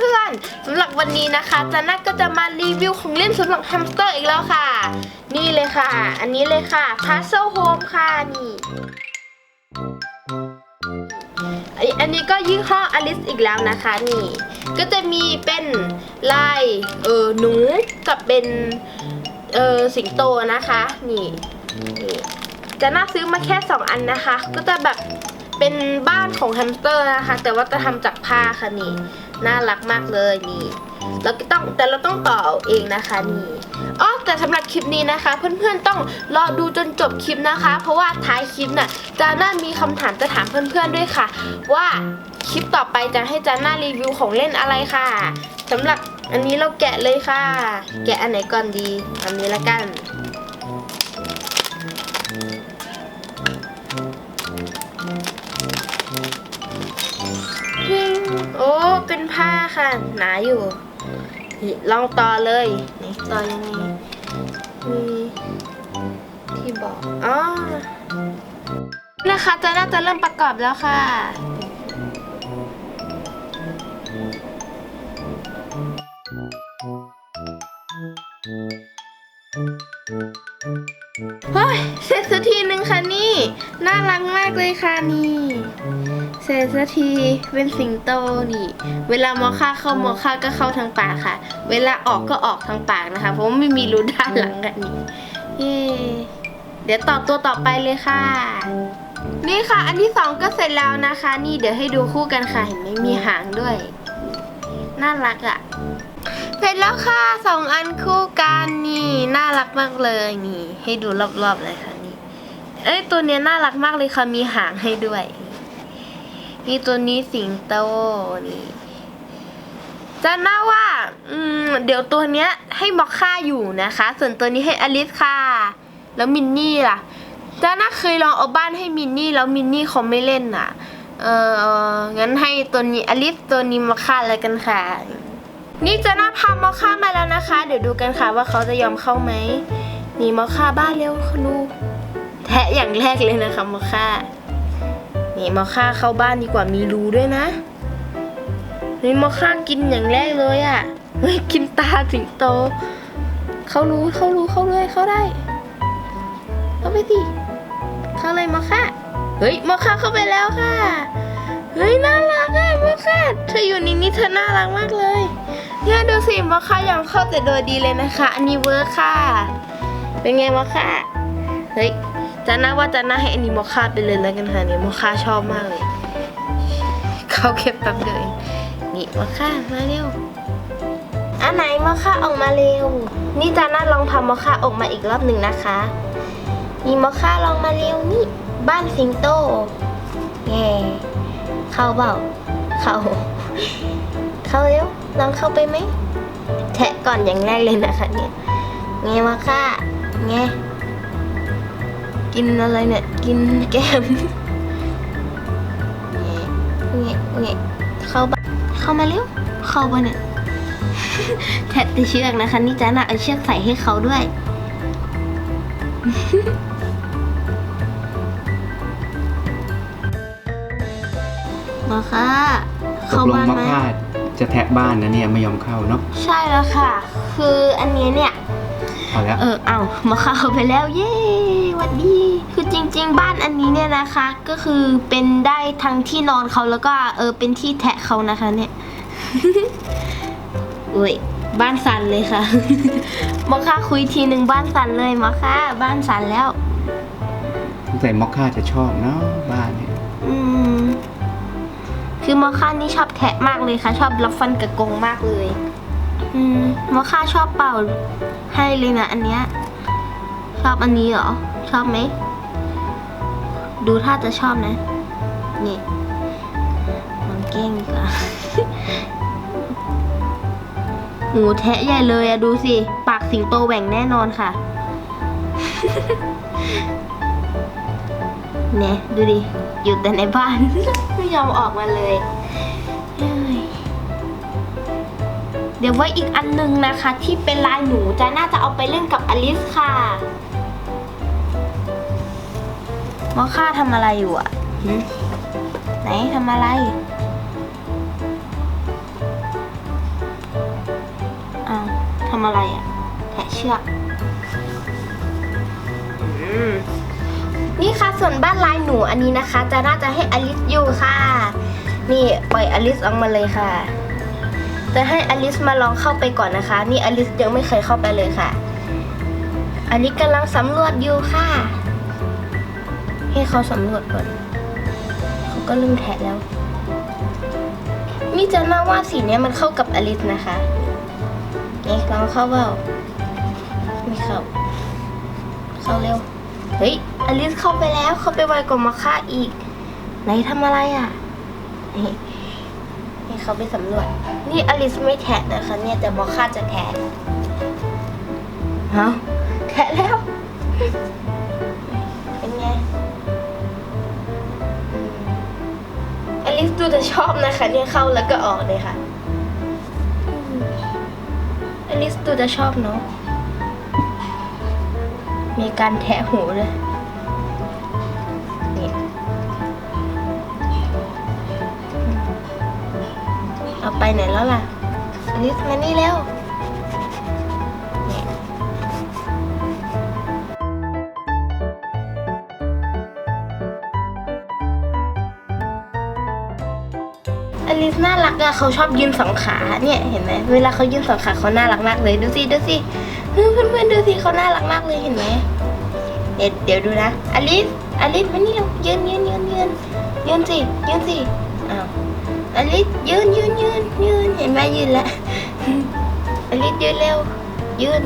เพื่อนๆสำหรับวันนี้นะคะจาน่าก็จะมารีวิวของเล่นสำหรับแฮมสเตอร์อีกแล้วค่ะ นี่เลยค่ะ อันนี้เลยค่ะ Puzzle Home ค่ะนี่ไออันนี้ก็ยี่ห้ออลิสอีกแล้วนะคะนี่ ก็จะมีเป็นลายเออหนูกับเป็นเออสิงโตนะคะนี่นี่จะน่าซื้อมาแค่ 2 อันนะคะ ก็จะแบบเป็นบ้านของแฮมสเตอร์นะคะ แต่ว่าจะทำจากผ้าค่ะนี่ น่ารักมากเลยนี่แล้วก็ต้องแต่เราต้องต่อเองนะคะนี่อ๋อแต่สำหรับคลิปนี้นะคะ เพื่อนๆต้องรอดูจนจบคลิปนะคะ เพราะว่าท้ายคลิปน่ะจาน่ามีคำถามจะถามเพื่อนๆด้วยค่ะ ว่าคลิปต่อไปจะให้จาน่ารีวิวของเล่นอะไรค่ะสำหรับอันนี้เราแกะเลยค่ะ แกะอันไหนก่อนดีอันนี้ละกัน ผ้าค่ะ หนาอยู่ ลองต่อเลยนี่ต่อยังไงมีที่บอกอ๋อนะคะจะน่าจะเริ่มประกอบแล้วค่ะเฮ้ยเสร็จสักทีหนึ่งค่ะนี่ น่ารักมากเลยค่ะนี่ เสร็จสักทีเป็นสิงโตนี่ เวลามอค่าเข้ามอค่าก็เข้าทางปากค่ะ เวลาออกก็ออกทางปากนะคะ เพราะว่าไม่มีรูด้านหลังกันนี่เย้เดี๋ยวต่อตัวต่อไปเลยค่ะ นี่ค่ะ อันที่สองก็เสร็จแล้วนะคะ นี่เดี๋ยวให้ดูคู่กันค่ะ เห็นไหมมีหางด้วย น่ารักอะ่ะ เสร็จแล้วค่ะสองอันคู่กันนี่น่ารักมากเลยนี่ ให้ดูรอบๆเลยค่ะนี่ เอ้ยตัวเนี้ยน่ารักมากเลยค่ะมีหางให้ด้วย นี่ตัวนี้สิงโตนี่จะน่าว่า อืม เดี๋ยวตัวเนี้ย ให้มอคค่าอยู่นะคะ ส่วนตัวนี้ให้อลิสค่ะ แล้วมินนี่ล่ะจะน่าเคยลองเอาบ้านให้มินนี่แล้วมินนี่เขาไม่เล่นอะ เอองั้นให้ตัวนี้อลิสตัวนี้มอคค่าแล้วกันค่ะ นี่จะน่าพามอคค่ามาแล้วนะคะ เดี๋ยวดูกันค่ะว่าเขาจะยอมเข้าไหมนี่มอคค่าบ้านเร็วลูกแทะอย่างแรกเลยนะคะมอคค่า นี่มอค่าเข้าบ้านดีกว่ามีรูด้วยนะนี่มอค่ากินอย่างแรกเลยอะ่ะเฮ้ยกินตาสิงโต เขารู้เขารู้เขาเลยเขาได้ เข้าไปสิเข้าเลยมอค่าเฮ้ยมอค่าเข้าไปแล้วค่ะ เฮ้ยน่ารักอะมอค่าเธออยู่นี่นี่เธอน่ารักมากเลยเนี่ยดูสิมอค่ายอมเข้าแต่โดยดีเลยนะคะ อันนี้เวิร์คค่ะ เป็นไงมอค่าเฮ้ย จะน่าว่าจะน่าให้อันนี้มคาไปเลยแล้วกันค่ะเนี่ยโมคาชอบมากเลย เขาเก็บแป๊บเดียวเองนี่โมคามาเร็วอันไหนโมคาออกมาเร็ว นี่จาน่าลองทำมคาออกมาอีกรอบหนึ่งนะคะนี่โมคาลองมาเร็วนี่ บ้านสิงโตแง่เข้าเปล่าเข้าเข้าเร็วลองเข้าไปไหมแทะก่อนอย่างแรกเลยนะคะเนี่ยแง่มอคค่าแง่ กินอะไรเนี่ย กินแก้มเงี้ยเงี้ยเข้าบ้านเข้ามาเร็ว เข้าบ้านเนี่ยแทะติเชือกนะคะ นี่จ้าน่ะเอาเชือกใส่ให้เขาด้วย มาค่ะ ตเข้ากลงบ้านมะไหมค่าจะแทะบ้านนะเนี่ยไม่ยอมเข้าเนาะ ใช่แล้วค่ะ คืออันเนี้ยเนี่ย พอแล้ว เออเอามาเข้าไปแล้วเย้หวัดดี คือจริง ๆ บ้านอันนี้เนี่ยนะคะ ก็คือเป็นได้ทั้งที่นอนเขาแล้วก็เออเป็นที่แทะเขานะคะเนี่ยอุ้ยบ้านสั่นเลยค่ะ มอค่าคุยทีหนึ่งบ้านสั่นเลยมอค่าบ้านสั่นแล้วสงสัยมอคค่าจะชอบเนาะบ้านเนี่ยอืมคือมอค่านี่ชอบแทะมากเลยค่ะ ชอบรับฟันกระกงมากเลย อืมมอค่าชอบเป่าให้เลยนะอันเนี้ย ชอบอันนี้เหรอ ชอบไหม ดูท่าจะชอบนะ นี่ มันเก้งกว่าหูแทะใหญ่เลยอะดูสิ ปากสิงโตแหว่งแน่นอนค่ะ เนี่ย ดูดิ อยู่แต่ในบ้าน ไม่ยอมออกมาเลย ดี๋ยวไว้อีกอันหนึงนะคะ ที่เป็นลายหนูจะน่าจะเอาไปเล่นกับอลิสค่ะมอค่าทำอะไรอยู่อะหึไหนทำอะไรำอะไรอะแทะเชือกอืมนี่ค่ะส่วนบ้านลายหนูอันนี้นะคะ จะน่าจะให้อลิสอยู่ค่ะ นี่ปล่อยอลิสออกมาเลยค่ะ จะให้อลิสมาลองเข้าไปก่อนนะคะ นี่อลิสยังไม่เคยเข้าไปเลยค่ะ อลิสกำลังสำรวจอยู่ค่ะ ให้เขาสำรวจก่อนเขาก็เริ่มแทะแล้ว นี่จะน่าว่าสีนี้มันเข้ากับอลิสนะคะนี่ลองเข้าเปล่าไม่เข้า เข้าเร็ว เฮ้ย อลิสเข้าไปแล้ว เข้าไปไวกว่ามาค่าอีก ไหนทำอะไรอะ ให้เขาไปสำรวจ นี่อลิสไม่แทะนะคะเนี่ยแต่มอค่าจะแทะเอ้าแทะแล้ว เป็นไงอืมอลิสดูจะชอบนะคะเนี่ยเข้าแล้วก็ออกเลยค่ะอืมอลิสดูจะชอบเนาะมีการแทะหูเลย ไปไหนแล้วล่ะอลิสมานี่แล้วนี่อลิสน่ารักอะเขาชอบยืนสองขาเนี่ยเห็นไหมเวลาเขายืนสองขาเขาน่ารักมากเลยดูสิดูสิเฮ้ยเพื่อนๆดูสิเขาน่ารักมากเลยเห็นไหมเดี๋ยวเดี๋ยวดูนะอลิสอลิสมานี่ยืนยืนยืนยืนยืนสิยืนสิอ้าว อลิสยืนยืนยืนยืนเห็นไหมยืนแล้วอลิสยืนเร็วยืน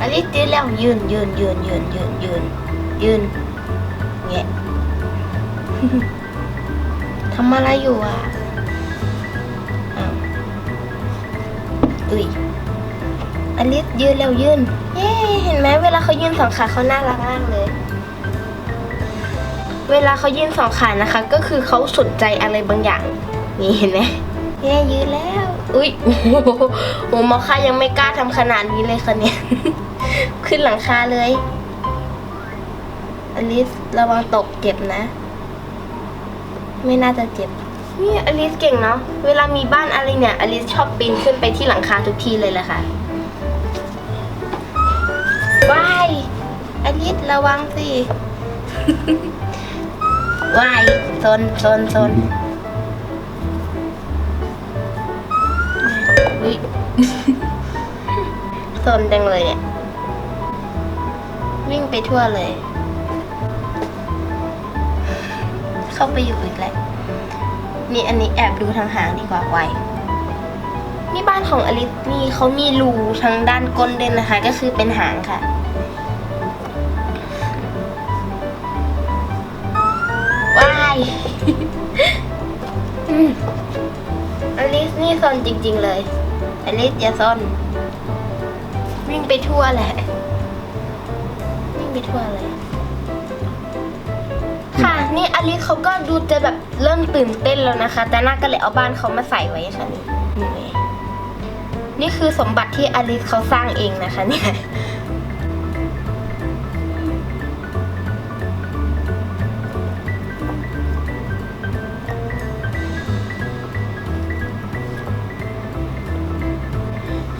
อลิสยืนแล้วยืนยืนยืนยืนยืนยืนยืนเงี้ยทำอะไรอยู่อะอุ้ยอลิสยืนเร็วยืนเย้เห็นไหมเวลาเขายืนสองขาเขาน่ารักมากเลย เวลาเขายื่นสองขานะคะ ก็คือเขาสนใจอะไรบางอย่าง นี่เห็นไหมเย้ยืนแล้ว อุ้ยโอ้โหมอค่ายังไม่กล้าทำขนาดนี้เลยค่ะเนี่ย ขึ้นหลังคาเลยอลิสระวังตกเจ็บนะ ไม่น่าจะเจ็บนี่อลิสเก่งเนาะเวลามีบ้านอะไรเนี่ยอลิสชอบปีนขึ้นไปที่หลังคาทุกทีเลยแหละค่ะว้ายอลิสระวังสิ ว้ายซนซนซนอุ๊ยซนจังเลยเนี่ยวิ่งไปทั่วเลย เข้าไปอยู่อีกแล้วนี่อันนี้แอบดูทางหางดีกว่าไวนี่บ้านของอลิสนี่เขามีรูทางด้านก้นด้วยนะคะ ก็คือเป็นหางค่ะ อืมอลิสนี่ซนจริง ๆ เลย อลิสอย่าซนวิ่งไปทั่วแหละ วิ่งไปทั่วเลย ค่ะ นี่อลิสเขาก็ดูจะแบบเริ่มตื่นเต้นแล้วนะคะ แต่น่าก็เลยเอาบ้านเขามาใส่ไว้ค่ะนี่นี่นี่คือสมบัติที่อลิสเขาสร้างเองนะคะเนี่ย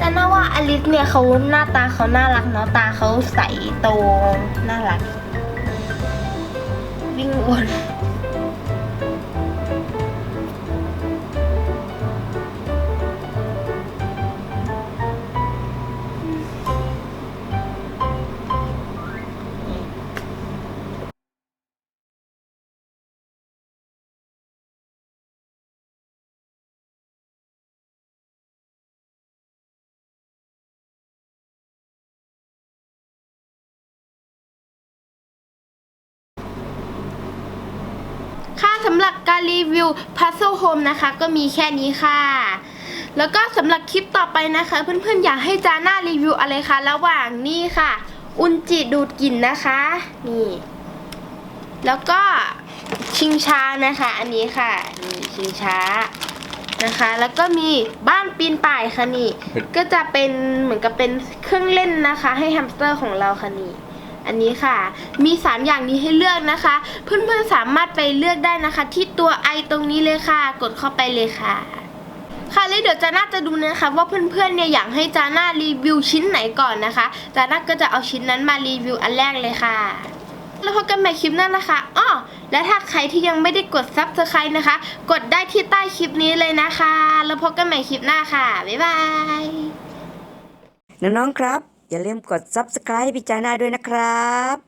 แต่น่าว่าอลิสเนี่ยเขาหน้าตาเขาน่ารักเนาะตาเขาใสโตน่ารัก วิ่งวน ค่ะสำหรับการรีวิว Puzzle Home นะคะ ก็มีแค่นี้ค่ะ แล้วก็สำหรับคลิปต่อไปนะคะ เพื่อนๆอยากให้จาน่ารีวิวอะไรคะ ระหว่างนี่ค่ะ อุนจิดูดกลิ่นนะคะ นี่ แล้วก็ชิงช้านะคะ อันนี้ค่ะ นี่ชิงช้านะคะ แล้วก็มีบ้านปีนป่ายค่ะนี่ ก็จะเป็นเหมือนกับเป็นเครื่องเล่นนะคะ ให้แฮมสเตอร์ของเราค่ะนี่ อันนี้ค่ะ มีสามอย่างนี้ให้เลือกนะคะ เพื่อนๆสามารถไปเลือกได้นะคะ ที่ตัวไอตรงนี้เลยค่ะ กดเข้าไปเลยค่ะค่ะแล้วเดี๋ยวจาน่าจะดูนะคะว่าเพื่อนๆเนี่ยอยากให้จาน่ารีวิวชิ้นไหนก่อนนะคะจาน่าก็จะเอาชิ้นนั้นมารีวิวอันแรกเลยค่ะ แล้วพบกันใหม่คลิปหน้านะคะอ้อและถ้าใครที่ยังไม่ได้กด subscribe นะคะ กดได้ที่ใต้คลิปนี้เลยนะคะ แล้วพบกันใหม่คลิปหน้าค่ะบ๊ายบายน้องๆครับ อย่าลืมกด subscribe พี่จาน่าด้วยนะครับ